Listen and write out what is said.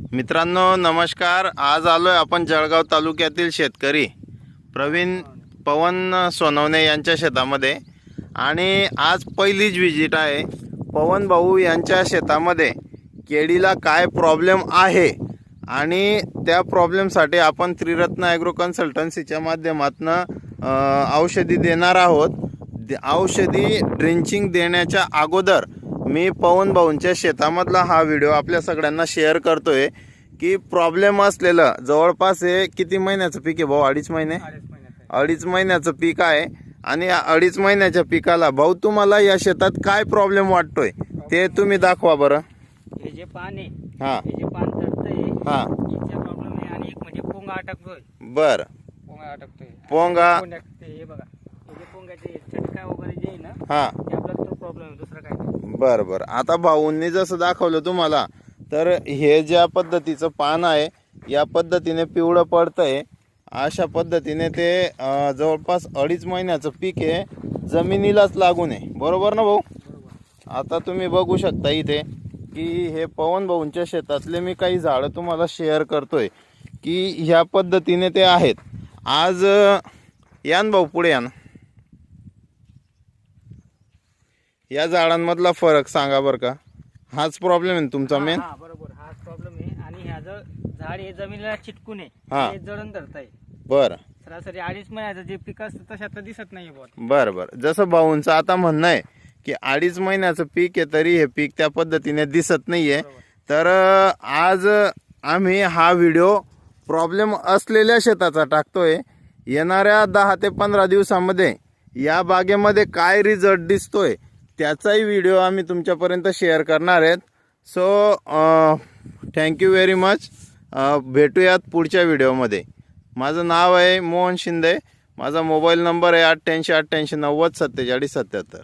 मित्रांनो नमस्कार. आज आलो आहे आपण जळगाव तालुक्यातील शेतकरी प्रवीण पवन सोनवणे यांच्या शेतामध्ये. आणि आज पहिलीच व्हिजिट आहे. पवन भाऊ यांच्या शेतामध्ये केळीला काय प्रॉब्लेम आहे? आणि त्या प्रॉब्लेमसाठी आपण त्रिरत्न ॲग्रो कन्सल्टन्सीच्या माध्यमातून औषधी देणार आहोत. औषधी ड्रिंचिंग देण्याच्या अगोदर मी पवन भाऊंच्या शेतामधला हा व्हिडिओ आपल्या सगळ्यांना शेअर करतोय की प्रॉब्लेम असलेलं जवळपास हे किती महिन्याचं पीक आहे भाऊ? अडीच महिने? अडीच महिन्याचं पीक आहे आणि अडीच महिन्याच्या पिकाला भाऊ तुम्हाला या शेतात काय प्रॉब्लेम वाटतोय? ते तुम्ही दाखवा बरं. हे जे पान आहे हा. हे जे पान चढतंय हा. याचा प्रॉब्लेम आहे आणि एक म्हणजे पोंगा अटकतोय. बर. पोंगा अटकतोय. पोंगा हे बघा. हे जे पोंगाचे चटका वगैरे जे आहे ना हा. प्रॉब्लेम आहे दुसरा काय नाही. आता भाऊंनी जसं दाखवलं तुम्हाला तर हे ज्या पद्धतीचं पान आहे या पद्धतीने पिवळं पडतंय. अशा पद्धतीने ते अं, जवळपास अडीच महिन्याचं पीक आहे. जमिनीलाच लागून आहे बरोबर ना भाऊ? आता तुम्ही बघू शकता इथे की हे पवन भाऊंच्या शेतातले मी काही झाडं तुम्हाला शेअर करतोय की ह्या पद्धतीने ते आहेत. आज अं, या ना भाऊ पुढे या ना. या झाडांमधला फरक सांगा बरं का. हाच प्रॉब्लेम आहे ना तुमचा हा, मेन हा बरोबर. हाच प्रॉब्लेम आहे. आणि ह्या जर झाड हे जमिनीला चिटकून हा. आहे. हे. जळण धरत आहे बरं. सरासरी अडीच महिन्याचं जे पीक असतं तसं आता दिसत नाही बुवा बरं बरं. जसं भाऊंचं आता म्हणणं आहे की अडीच महिन्याचं पीक आहे तरी हे पीक त्या पद्धतीने दिसत नाहीये. तर अं, आज आम्ही हा व्हिडिओ प्रॉब्लेम असलेल्या शेताचा टाकतोय. येणाऱ्या दहा ते पंधरा दिवसामध्ये या बागेमध्ये काय रिझल्ट दिसतोय? त्याचाही व्हिडिओ आम्ही तुमच्यापर्यंत शेअर करणार आहेत. सो थँक्यू व्हेरी मच भेटूयात पुढच्या व्हिडिओमध्ये माझं नाव आहे मोहन शिंदे. माझा मोबाईल नंबर आहे अठ्ठ्याऐंशी अठ्ठ्याऐंशी नव्वद सत्तेचाळीस सत्याहत्तर.